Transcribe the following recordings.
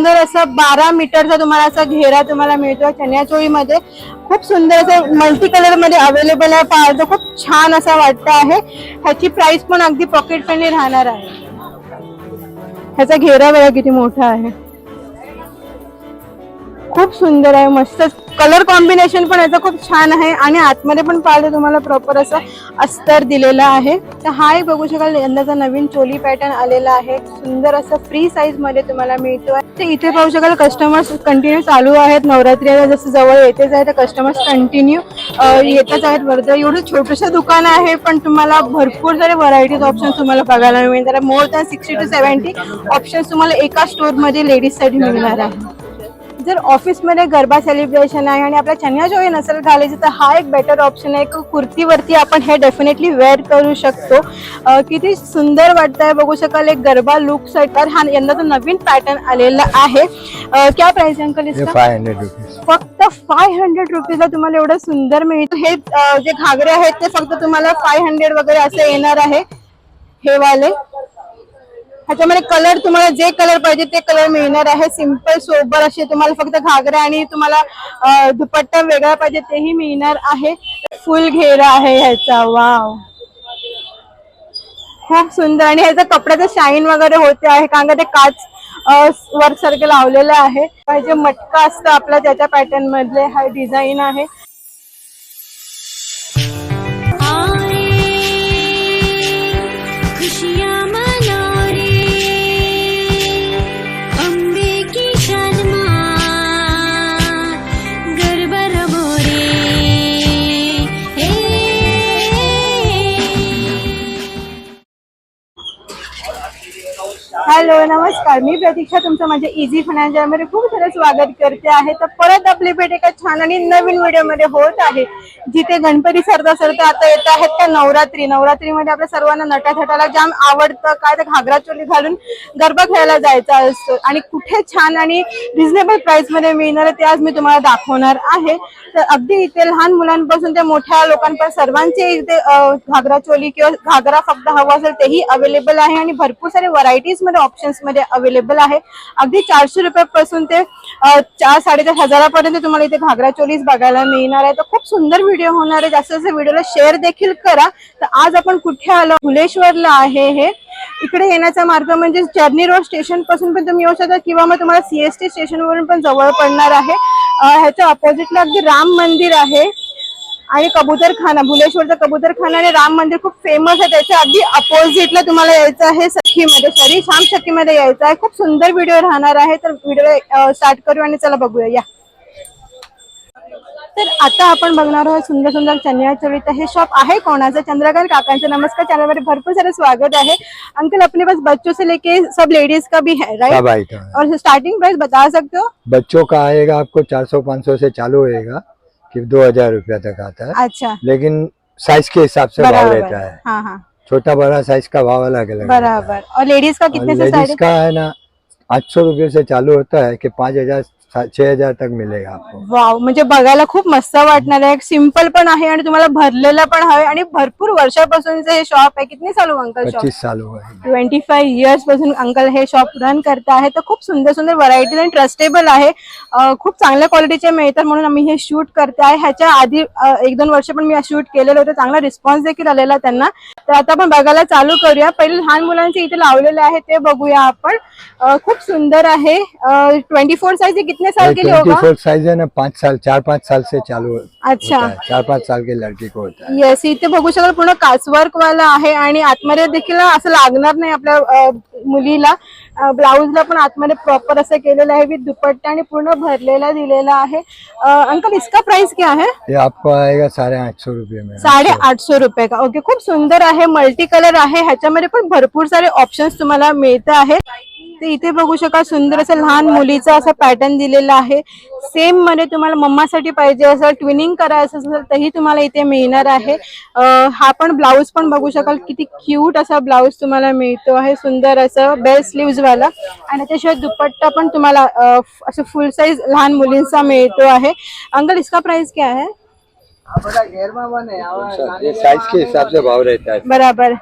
सुंदर असं बारा मीटरचा तुम्हाला असा घेरा तुम्हाला मिळतो चण्याचोळीमध्ये खूप सुंदर असं मल्टी कलरमध्ये अवेलेबल आहे पाहतो खूप छान असा वाटतं आहे. ह्याची प्राइस पण अगदी पॉकेट फ्रेंडली राहणार आहे. ह्याचा घेरा बघा किती मोठा आहे. खूप सुंदर आहे मस्त. कलर कॉम्बिनेशन पण याचं खूप छान आहे आणि आतमध्ये पण पाहिलं तुम्हाला प्रॉपर असं अस्तर दिलेलं आहे. तर हा एक बघू शकाल यंदाचा नवीन चोली पॅटर्न आलेला आहे. सुंदर असं फ्री साईजमध्ये तुम्हाला मिळतो तर इथे पाहू शकाल कस्टमर्स कंटिन्यू चालू आहेत. नवरात्री जसं जवळ येतेच आहे तर कस्टमर्स कंटिन्यू येतच आहेत. वरती एवढं छोटंसं दुकान आहे पण तुम्हाला भरपूर सारे व्हरायटीज ऑप्शन तुम्हाला बघायला मिळणार more than sixty to seventy options तुम्हाला एका स्टोरमध्ये लेडीजसाठी मिळणार आहे. जर ऑफिसमध्ये गरबा सेलिब्रेशन आहे आणि आपल्या चण्याचोळी नसेल घालायची तर हा एक बेटर ऑप्शन आहे. कुर्तीवरती आपण हे डेफिनेटली वेअर करू शकतो. किती सुंदर वाटतंय बघू शकाल एक गरबा लुक तर हा यंदाचा नवीन पॅटर्न आलेला आहे. क्या प्राइस अंकल ये इसका? फाइव हंड्रेड रुपीज फक्त फाय हंड्रेड रुपीजला तुम्हाला एवढं सुंदर मिळतं. हे जे घागरे आहेत ते फक्त तुम्हाला फाय हंड्रेड वगैरे असे येणार आहे. हे वाले. ह्याच्यामध्ये कलर तुम्हाला जे कलर पाहिजे ते कलर मिळणार आहे. सिंपल सोबर असे तुम्हाला फक्त घागरा आणि तुम्हाला दुपट्टा वेगळा पाहिजे तेही मिळणार आहे. फुल घेरा आहे ह्याचा. वाव खूप सुंदर. आणि ह्याचा कपड्याचं शाईन वगैरे होते आहे. कारण का ते काच वर्क सारखे लावलेलं आहे. जे मटका असतं आपला त्याच्या पॅटर्न मधले हा डिझाईन आहे. हॅलो नमस्कार. मी प्रतीक्षा तुमचं माझ्या इझी फायनान्शियलमध्ये खूप सारं स्वागत करते आहे. तर परत आपली भेट एका छान आणि नवीन व्हिडिओमध्ये होत आहे. जिथे गणपती सरता सरता आता येत आहेत त्या नवरात्री. नवरात्रीमध्ये आपल्या सर्वांना नटाथटाला जाम आवडतं. काय तर घागरा चोली घालून गरबा खेळायला जायचा असतो. आणि कुठे छान आणि रिझनेबल प्राइसमध्ये मिळणार आहे ते आज मी तुम्हाला दाखवणार आहे. तर अगदी इथे लहान मुलांपासून ते मोठ्या लोकांपासून सर्वांचे इथे घागरा चोली किंवा घागरा फक्त हवा असेल तेही अवेलेबल आहे. आणि भरपूर सारे व्हरायटीजमध्ये ऑप्शन्समध्ये अवेलेबल आहे. अगदी चारशे रुपयापासून ते चार साडेचार हजारापर्यंत तुम्हाला इथे घागरा चोलीस बघायला मिळणार आहे. तर खूप सुंदर व्हिडिओ होणार आहे. जास्त जास्त व्हिडिओला शेअर देखील करा. तर आज आपण कुठे आलो? भुलेश्वरला आहे हे. इकडे येण्याचा मार्ग म्हणजे चर्नी रोड स्टेशनपासून पण तुम्ही येऊ शकता किंवा मग तुम्हाला सीएसटी स्टेशन वरून पण जवळ पडणार आहे. ह्याच्या अपोजिटला अगदी राम मंदिर आहे. आणि कबूतर खाना भुलेश्वरचं कबूतर खाना आणि राम मंदिर खूप फेमस आहे. त्याच्या अगदी अपोजिटला तुम्हाला यायचं आहे सखीमध्ये. सॉरी श्याम सखीमध्ये यायचं आहे. खूप सुंदर व्हिडिओ राहणार आहे. तर व्हिडिओ स्टार्ट करू आणि चला बघूया. या. तर आता आपण बघणार आहोत सुंदर सुंदर चनिया तर हे शॉप आहे कोणाचं? चंद्रकांत काकांचं. नमस्कार. चैनल में भरपूर सारे स्वागत है अंकल अपने पास बच्चों से लेके सब लेडीज का भी है राइट है? और स्टार्टिंग प्राइस बता सकते हो? बच्चों का आएगा आपको 400-500 से चालू होएगा। कि दो हज़ार रूपया तक आता है। अच्छा। लेकिन साइज़ के हिसाब से भाव रहता है। हाँ हाँ। छोटा बड़ा साइज़ का भाव अलग अलग बराबर। और लेडीज़ का कितने से लेडीज़ का है ना आठ सौ रुपये से चालू होता है कि पाँच हज़ार छह हजार तक मिलेगा आपको। वाव म्हणजे बघायला खूप मस्त वाटणार आहे. सिंपल पण आहे आणि तुम्हाला भरलेला पण हवे आणि भरपूर वर्षापासूनचं हे शॉप आहे. किती चालू अंकल शॉप पच्चीस साल हुआ है ट्वेंटी फाईव्ह इयर्सपासून अंकल हे शॉप रन करत आहे. तर खूप सुंदर सुंदर व्हरायटीज आणि ट्रस्टेबल आहे. अं, खूप चांगल्या क्वालिटीचे मिळतात म्हणून आम्ही हे शूट करते आहे. ह्याच्या आधी अं, एक दोन वर्ष पण मी शूट केलेलं होतं. चांगला रिस्पॉन्स देखील आलेला त्यांना. तर आता आपण बघायला चालू करूया. पहिले लहान मुलांचे इथे लावलेले आहे. ते बघूया आपण. अं, खूप सुंदर आहे. ट्वेंटी फोर साइज कितने साल के लिए होगा? साइज है ना पाँच साल चार पाँच साल से चालू अच्छा। चार पाँच साल के लड़की को होता है। येस इथे बघू शकाल पूर्ण काचवर्क वाला आहे आणि आतमध्ये देखील असं लागणार नाही आपल्या मुलीला. ब्लाऊजला पण आतमध्ये प्रॉपर असं केलेलं आहे विथ दुपट्टा आणि पूर्ण भरलेला दिलेला आहे. अंकल इसका प्राइस क्या है? ये आपको आएगा साढ़े आठ सौ रुपये में। साडे आठशे रुपये का. ओके खूप सुंदर आहे मल्टी कलर आहे. ह्याच्यामध्ये पण भरपूर सारे ऑप्शन्स तुम्हाला मिळत आहे. तर इथे बघू शका सुंदर असं लहान मुलीचा असा पॅटर्न दिलेला आहे. सेममध्ये तुम्हाला मम्मासाठी पाहिजे असेल ट्विनिंग करायचं असेल तरी तुम्हाला इथे मिळणार आहे. हा पण ब्लाऊज पण बघू शकाल किती क्यूट असा ब्लाऊज तुम्हाला मिळतो आहे. सुंदर असं बेल स्लीव्ज वाला आणि त्याशिवाय दुपट्टा पण तुम्हाला अं, असं फुल साईज लहान मुलींचा मिळतो आहे. अंकल इसका प्राइस क्या है? ये साइज के हिसाब से भाव रहता है. बराबर.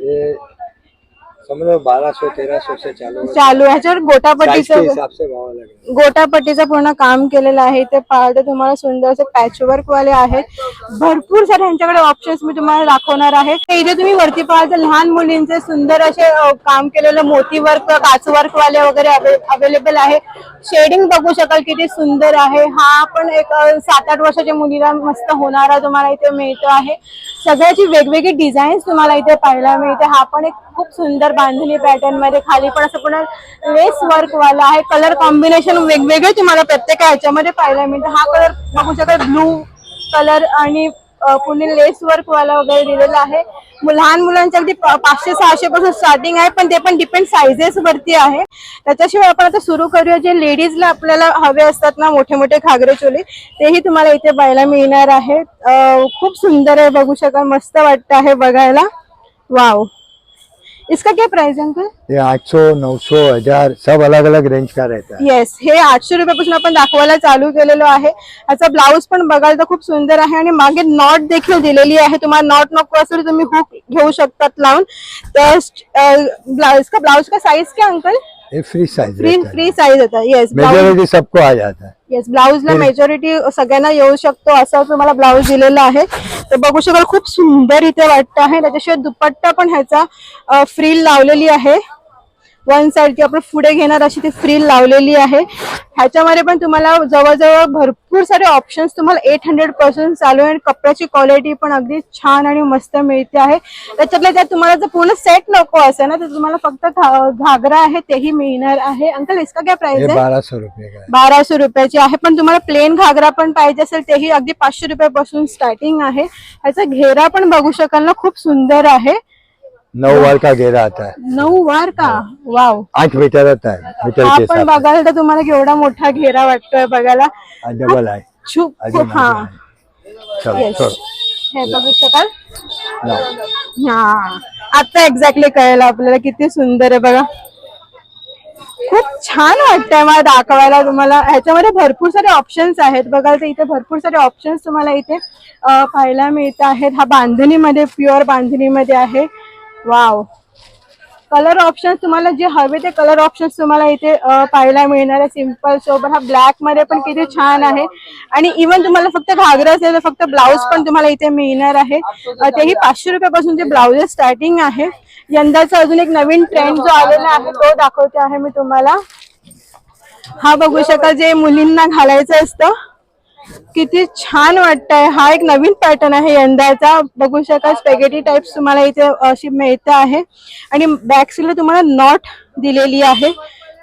ये सौ चालू चालू. ह्याच्यावर गोटापट्टीचं हिसाब से भाव लगेगा गोटापट्टीचं पूर्ण काम केलेलं आहे. ते पाहते तुम्हाला सुंदर असे पॅचवर्क वाले आहेत. भरपूर सारे ह्यांच्याकडे ऑप्शन्स मी तुम्हाला दाखवणार आहे. ते इथे तुम्ही वरती पाहाल तर लहान मुलींचे सुंदर असे अ, काम केलेलं मोती वर्क काच वर्क वाले वगैरे अवेलेबल आहे. शेडिंग बघू शकाल किती सुंदर आहे. हा पण एक सात आठ वर्षाच्या मुलीला मस्त होणारा तुम्हाला इथे मिळतो आहे. सगळ्याची वेगवेगळी डिझाईन्स तुम्हाला इथे पाहायला मिळते. हा पण एक खूप सुंदर बांधणी पॅटर्नमध्ये खाली पण असं पूर्ण लेस वर्क वाला आहे. कलर कॉम्बिनेशन वेगवेगळे तुम्हाला प्रत्येक ह्याच्यामध्ये पाहायला मिळतं. हा कलर बघू शकत ब्लू कलर आणि पुणे लेस वर्क वाला वगैरे दिलेला आहे. लहान मुलांच्या अगदी पाचशे सहाशे पासून स्टार्टिंग आहे पण ते पण डिपेंड सायझेस वरती आहे. त्याच्याशिवाय आपण आता सुरू करूया जे लेडीजला आपल्याला हवे असतात ना मोठे मोठे घागरे चोले तेही तुम्हाला इथे पाहायला मिळणार आहेत. खूप सुंदर आहे बघू शकाल मस्त वाटतं आहे बघायला. वाव इसका क्या प्राइस है अंकल ये आठ सौ नौ सौ हजार सब अलग अलग रेंज का रहता है। येस हे आठशे रुपयापासून आपण दाखवायला चालू केलेलो आहे. याचा ब्लाऊज पण बघायला तर खूप सुंदर आहे आणि मागे नॉट देखील दिलेली आहे. तुम्हाला नॉट नको असेल तर तुम्ही हुक घेऊ शकतात लावून. तर ब्लाउज का ब्लाउज का साइज क्या अंकल ये फ्री साइज फ्री है. फ्री साइज होता येस ब्लाउज मेजोरिटी सबको आ जाता है. येस ब्लाऊजला मेजॉरिटी सगळ्यांना येऊ शकतो असं तुम्हाला ब्लाऊज दिलेला आहे. तर बघू शकाल खूप सुंदर इथे वाटतं आहे. त्याच्याशिवाय दुपट्टा पण ह्याचा फ्रील लावलेली आहे. वन साईडची आपण पुढे घेणार अशी ती फ्रील लावलेली आहे. ह्याच्यामध्ये पण तुम्हाला जवळजवळ भरपूर सारे ऑप्शन्स तुम्हाला एट हंड्रेडपासून चालू आहे. आणि कपड्याची क्वालिटी पण अगदी छान आणि मस्त मिळते आहे. त्याच्यातल्या त्यात तुम्हाला जर पूर्ण सेट नको असेल ना तर तुम्हाला फक्त घागरा आहे तेही मिळणार आहे. अंकल इसका क्या प्राइस आहे? बारह सौ रुपये का बाराशे रुपयाची आहे. पण तुम्हाला प्लेन घागरा पण पाहिजे असेल तेही अगदी पाचशे रुपयापासून स्टार्टिंग आहे. ह्याचा घेरा पण बघू शकाल ना खूप सुंदर आहे. नौ वाल का घेरा आता? है नऊ वार का? वाव. आठ मीटर है मीटर हा के पण हिसाब बघायला तर तुम्हाला केवढा मोठा घेरा वाटतोय बघायला. से डबल है अजून खूप हा. चलो येस हे बघू शकाल. हा. आता एक्झॅक्टली कळलं आपल्याला किती सुंदर आहे बघा. खूप छान वाटतंय मला दाखवायला तुम्हाला. ह्याच्यामध्ये भरपूर सारे ऑप्शन्स आहेत. बघाल तर इथे भरपूर सारे ऑप्शन्स तुम्हाला इथे अं, पाहायला मिळत आहेत. हा बांधणीमध्ये प्युअर बांधणीमध्ये आहे. वाव कलर ऑप्शन्स तुम्हाला जे हवे ते कलर ऑप्शन्स तुम्हाला इथे पाहायला मिळणार आहे. सिंपल सोबत हा ब्लॅकमध्ये पण किती छान आहे. आणि इव्हन तुम्हाला फक्त घागरा असेल तर फक्त ब्लाऊज पण तुम्हाला इथे मिळणार आहे. तेही पाचशे रुपयापासून जे ब्लाऊज स्टार्टिंग आहे. यंदाचा अजून एक नवीन ट्रेंड जो आलेला आहे तो दाखवते आहे मी तुम्हाला. हा बघू शकाल जे मुलींना घालायचं असतं. किती छान वाटतंय. हा एक नवीन पॅटर्न आहे यंदाचा. बघू शकाल स्पेगेटी टाइप्स तुम्हाला इथे अशी मिळते आहे. आणि बॅक साईडला तुम्हाला नॉट दिलेली आहे.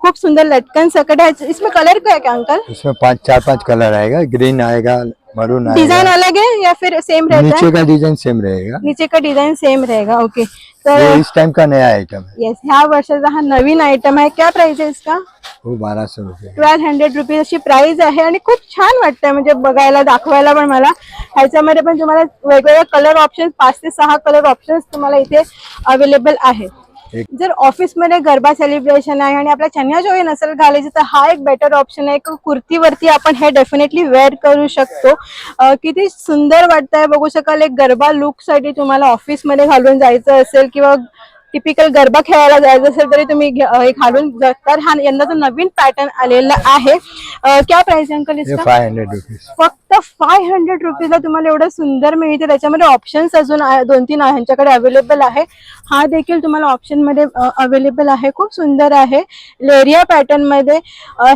खूप सुंदर लटकन सकट आहे. इसमें कलर क्या है क्या अंकल इसमें पाच चार पांच कलर आएगा. ग्रीन आएगा मरून डिजाइन अलग है या फिर सेम रहता है? नीचे का डिजाइन सेम रहेगा। नीचे का डिजाइन सेम रहेगा ओके ये तर इस टाइम का नया आइटम है। येस ह्या वर्षाचा हा नवीन आयटम आहे क्या प्राइस आहे इसका? वो बारह सौ रुपये। ट्वेल्व हंड्रेड रुपीज अशी प्राइस आहे आणि खूप छान वाटतंय म्हणजे बघायला दाखवायला पण मला। ह्याच्यामध्ये पण तुम्हाला वेगवेगळे कलर ऑप्शन पाच ते सहा कलर ऑप्शन्स तुम्हाला इथे अवेलेबल आहेत. जर ऑफिसमध्ये गरबा सेलिब्रेशन आहे आणि आपल्या चन्या जोई नसेल घालायची तर हा एक बेटर ऑप्शन आहे. कुर्तीवरती आपण हे डेफिनेटली वेअर करू शकतो. किती सुंदर वाटतंय. बघू शकाल एक गरबा लुकसाठी तुम्हाला ऑफिसमध्ये घालून जायचं असेल किंवा टिपिकल गरबा खेळायला जायचं असेल तरी तुम्ही हे घालून जातात हा यंदाचा नवीन पॅटर्न आलेला आहे. क्या प्राइस अंकल ये इसका? फाइव हंड्रेड रुपीज फक्त फाय हंड्रेड रुपीजला तुम्हाला एवढं सुंदर मिळते. त्याच्यामध्ये ऑप्शन्स अजून दोन तीन ह्यांच्याकडे अवेलेबल आहे. हा देखील तुम्हाला ऑप्शनमध्ये अवेलेबल आहे. खूप सुंदर आहे. लेरिया पॅटर्नमध्ये.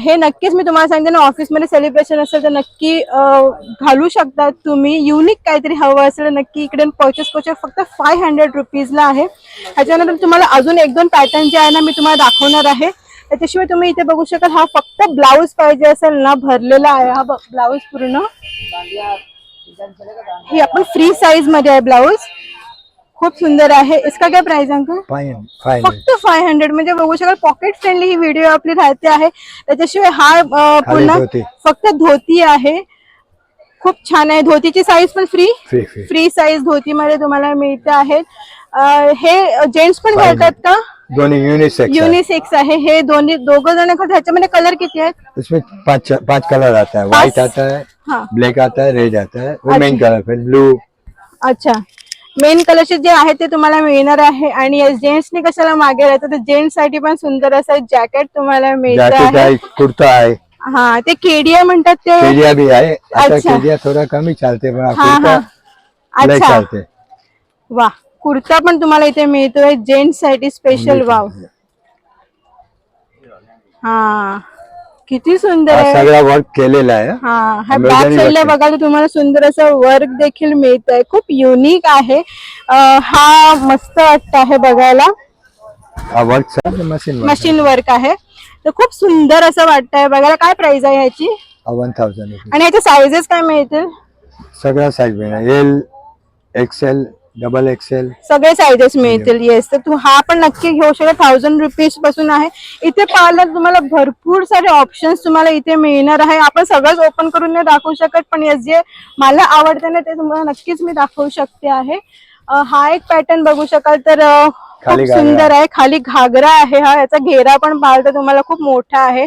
हे नक्कीच मी तुम्हाला सांगते ना ऑफिसमध्ये सेलिब्रेशन असेल तर नक्की घालू शकता तुम्ही. युनिक काहीतरी हवं असेल तर नक्की इकडे परचेस करू फक्त फाय हंड्रेड रुपीजला आहे. ह्याच्यानंतर तुम्हाला अजून एक दोन पॅटर्न जे आहे ना मी तुम्हाला दाखवणार आहे. त्याच्याशिवाय तुम्ही इथे बघू शकाल हा फक्त ब्लाऊज पाहिजे असेल ना भरलेला आहे हा ब्लाऊज पूर्ण. ही आपण फ्री साईजमध्ये आहे ब्लाऊज खूप सुंदर आहे. इसका काय प्राइस अंकल फक्त फाय हंड्रेड म्हणजे बघू शकाल पॉकेट फ्रेंडली ही व्हिडिओ आपली राहते आहे. त्याच्याशिवाय हा पूर्ण. फक्त धोती आहे. खूप छान आहे. धोतीची साईज पण फ्री फ्री साईज धोतीमध्ये तुम्हाला मिळते आहेत हे जेंट्स पण. घालतात का? दोनों यूनिसेक्स युनिसेक्स आहे. हे दोन्ही दोघं जण घालतात ह्याच्यामध्ये कलर किती आहेत? इसमें पांच पांच कलर आता है व्हाइट आता है हाँ. ब्लैक आता है रेड आता है वो मेन। कलर फिर ब्लू अच्छा. मेन कलरचे जे आहे ते तुम्हाला मिळणार आहे. आणि जेंट्सने कशाला मागे राहायचं? तर जेंट्ससाठी पण सुंदर असं जॅकेट तुम्हाला मिळतं जैकेट आहे. है कुर्ता है हा ते केडिया म्हणतात ते? केडिया भी है आता अच्छा. केडिया थोड़ा कम ही चलते पण हा कुर्ता हा अच्छा. चालते. वा कुर्ता पण तुम्हाला इथे मिळतोय. जेंट्ससाठी स्पेशल वाव. हा. किती सुंदर हा आहे. सगळा वर्क केलेला आहे. हा. हा बॅक साईडला आहे. बघायला तुम्हाला सुंदर असं वर्क देखील मिळत आहे खूप युनिक आहे. हा मस्त वाटत आहे बघायला. वर्क मशीन मशीन वर्क आहे. तर खूप सुंदर असं वाटतंय बघायला. काय प्राइस आहे ह्याची? वन थाउजंड आणि ह्याचे साईजेस काय मिळतील? सगळा साईज मिळणार. एल एक्सेल डबल एक्सेल सगळे साईजेस मिळतील. येस तर तू हा पण नक्की घेऊ शकता. थाउजंड रुपीजपासून आहे. इथे पाहिलं तुम्हाला भरपूर सारे ऑप्शन्स तुम्हाला इथे मिळणार आहे. आपण सगळंच ओपन करून नाही दाखवू शकत पण येस जे मला आवडते ना ते तुम्हाला नक्कीच मी दाखवू शकते आहे. हा एक पॅटर्न बघू शकाल तर खूप. सुंदर आहे. खाली घागरा आहे हा. याचा घेरा पण पाहिलं तर तुम्हाला खूप मोठा आहे.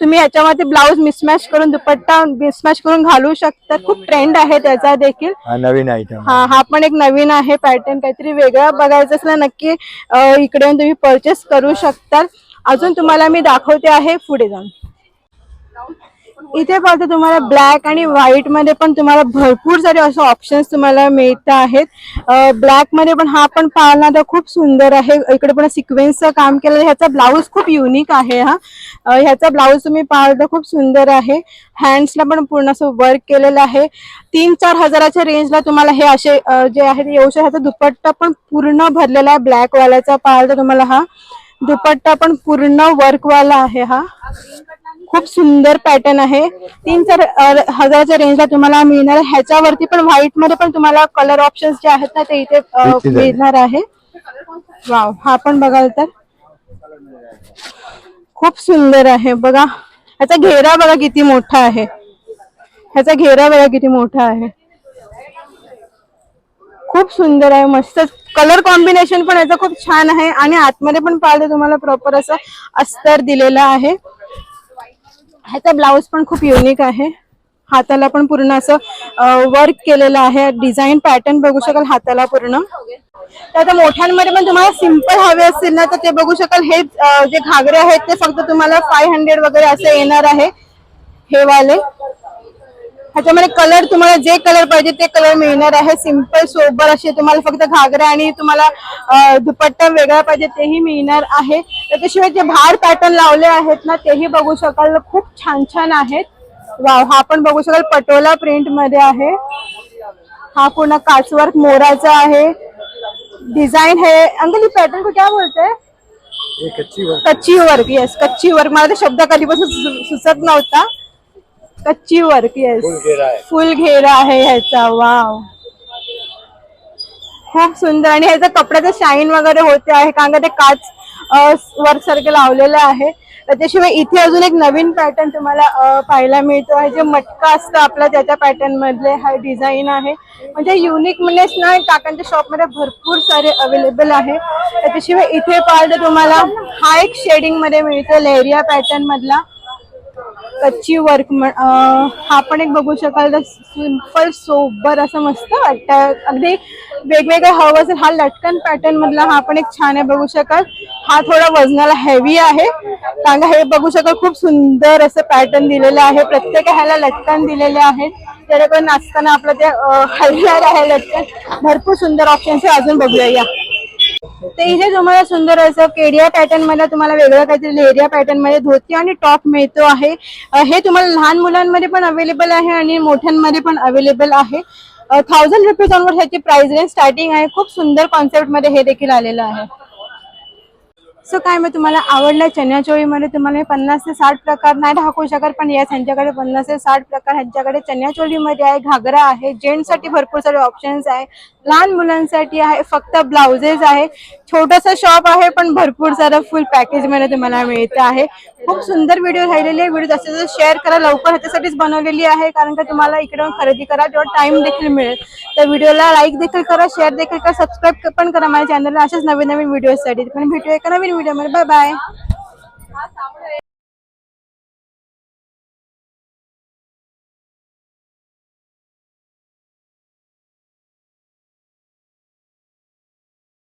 तुम्ही याच्यामध्ये ब्लाऊज मिसमॅच करून दुपट्टा मिसमॅच करून घालू शकता. खूप ट्रेंड आहे त्याचा देखील. हा नवीन आयटम हा हा पण एक नवीन आहे. पॅटर्न काहीतरी वेगळा बघायचं असलं नक्की इकडे येऊन तुम्ही परचेस करू शकता. अजून तुम्हाला मी दाखवते आहे पुढे जाऊन. इथे पाहतो तुम्हाला ब्लॅक आणि व्हाईटमध्ये पण तुम्हाला भरपूर सारे असे ऑप्शन्स तुम्हाला मिळत आहेत. ब्लॅकमध्ये पण हा पण पाहला तर खूप सुंदर आहे. इकडे पण सिक्वेन्सचं काम केलेलं ह्याचा ब्लाऊज खूप युनिक आहे हा. ह्याचा ब्लाऊज तुम्ही पाहाल तर खूप सुंदर आहे. हँड्सला पण पूर्ण असं वर्क केलेलं आहे. तीन चार हजाराच्या रेंजला तुम्हाला हे असे जे आहे ते येऊ शकतात. ह्याचा दुपट्टा पण पूर्ण भरलेला आहे. ब्लॅक वाल्याचा पाहाल तर तुम्हाला हा दुपट्टा पण पूर्ण वर्क वाला आहे हा. खूप सुंदर पॅटर्न आहे. तीन चार हजाराच्या रेंजला तुम्हाला मिळणार आहे. ह्याच्यावरती पण व्हाईटमध्ये पण तुम्हाला कलर ऑप्शन्स जे आहेत ना ते इथे. मिळणार आहे. वाव हा पण बघाल तर. खूप सुंदर आहे. बघा ह्याचा घेरा बघा किती मोठा आहे. ह्याचा घेरा बघा किती मोठा आहे. खूप सुंदर आहे. मस्त कलर कॉम्बिनेशन पण याचं खूप छान आहे. आणि आतमध्ये पण पाहिलं तुम्हाला प्रॉपर असं अस्तर दिलेलं आहे. ह्याचा ब्लाऊज पण खूप युनिक आहे. हाताला पण पूर्ण असं वर्क केलेलं आहे. डिझाईन पॅटर्न बघू शकाल हाताला पूर्ण. तर आता मोठ्यांमध्ये पण तुम्हाला सिंपल हवे असतील ना तर ते बघू शकाल. हे जे घागरे आहेत ते फक्त तुम्हाला फाय हंड्रेड वगैरे असं येणार आहे. हे वाले. ह्याच्यामध्ये कलर तुम्हाला जे कलर पाहिजे ते कलर मिळणार आहे. सिंपल सोबर असे तुम्हाला फक्त घागरा आणि तुम्हाला दुपट्टा वेगळा पाहिजे तेही मिळणार आहे. त्याच्याशिवाय जे भार पॅटर्न लावले आहेत ना तेही बघू शकाल. खूप छान छान आहेत. वाव हा पण बघू शकाल पटोला प्रिंटमध्ये आहे. हा पूर्ण काचवर्क मोराचा आहे. डिझाइन है अंकल पैटर्न को क्या बोलते? कच्ची वर्क. येस कच्ची वर्क. मला ते शब्द कधीपासून सुचत नव्हता. कच्ची वर्क येस फुल घेरा आहे. ह्याचा. वाव खूप सुंदर. आणि ह्याचा कपड्याचं शाईन वगैरे होते आहे. कारण का ते काच वर्क सारखं लावलेलं आहे. त्याच्याशिवाय इथे अजून एक नवीन पॅटर्न तुम्हाला पाहायला मिळतो आहे. जे मटका असतं आपला त्याच्या पॅटर्न मधले हा डिझाईन आहे. म्हणजे युनिक म्हणजेच ना काकांच्या शॉपमध्ये भरपूर सारे अवेलेबल आहे. त्याच्याशिवाय इथे पाहिलं तुम्हाला हा एक शेडिंगमध्ये मिळतो लेरिया पॅटर्न मधला. कच्ची वर्क हा पण एक बघू शकाल तर सिंपल सोबर असं मस्त वाटतं. अगदी वेगवेगळं हवं असेल हा लटकन पॅटर्न मधला हा पण एक छान आहे. बघू शकाल हा थोडा वजनाला हेवी आहे. कारण हे बघू शकाल खूप सुंदर असं पॅटर्न दिलेलं आहे. प्रत्येक ह्याला लटकन दिलेले आहेत जेणेकरून नाचताना आपलं ते हलणार आहे लटकन. भरपूर सुंदर ऑप्शन्स आहे. अजून बघूया. या ते इथे तुम्हाला सुंदर असं केडिया पॅटर्नमध्ये तुम्हाला वेगळं काहीतरी लेरिया पॅटर्नमध्ये धोती आणि टॉप मिळतो आहे. हे तुम्हाला लहान मुलांमध्ये पण अवेलेबल आहे आणि मोठ्यांमध्ये पण अवेलेबल आहे. थाउजंड रुपीज ऑनवर ह्याची प्राइस रेंज स्टार्टिंग आहे. खूप सुंदर कॉन्सेप्टमध्ये हे देखील आलेलं आहे. सो काय मग तुम्हाला आवडलं चण्याचोळीमध्ये तुम्हाला पन्नास ते साठ प्रकार नाही दाखवू शकत पण याच ह्यांच्याकडे पन्नास ते साठ प्रकार ह्यांच्याकडे चण्याचोळीमध्ये आहे घागरा आहे जेंट्ससाठी भरपूर सारे ऑप्शन्स आहे लहान मुलांसाठी आहे फक्त ब्लाउजेस आहे. छोटंसं शॉप आहे पण भरपूर सारं फुल पॅकेजमध्ये तुम्हाला मिळतं आहे. खूप सुंदर व्हिडिओ राहिलेले व्हिडिओ जास्तीत जास्त शेअर करा. लवकर ह्याच्यासाठीच बनवलेली आहे. कारण का तुम्हाला इकडे खरेदी करा तेव्हा टाइम देखील मिळेल. तर व्हिडिओला लाईक देखील करा शेअर देखील करा सबस्क्राईब पण करा माझ्या चॅनलला अशाच नवीन नवीन व्हिडिओसाठी पण भेटूया एका नवीन व्हिडिओमध्ये बाय बाय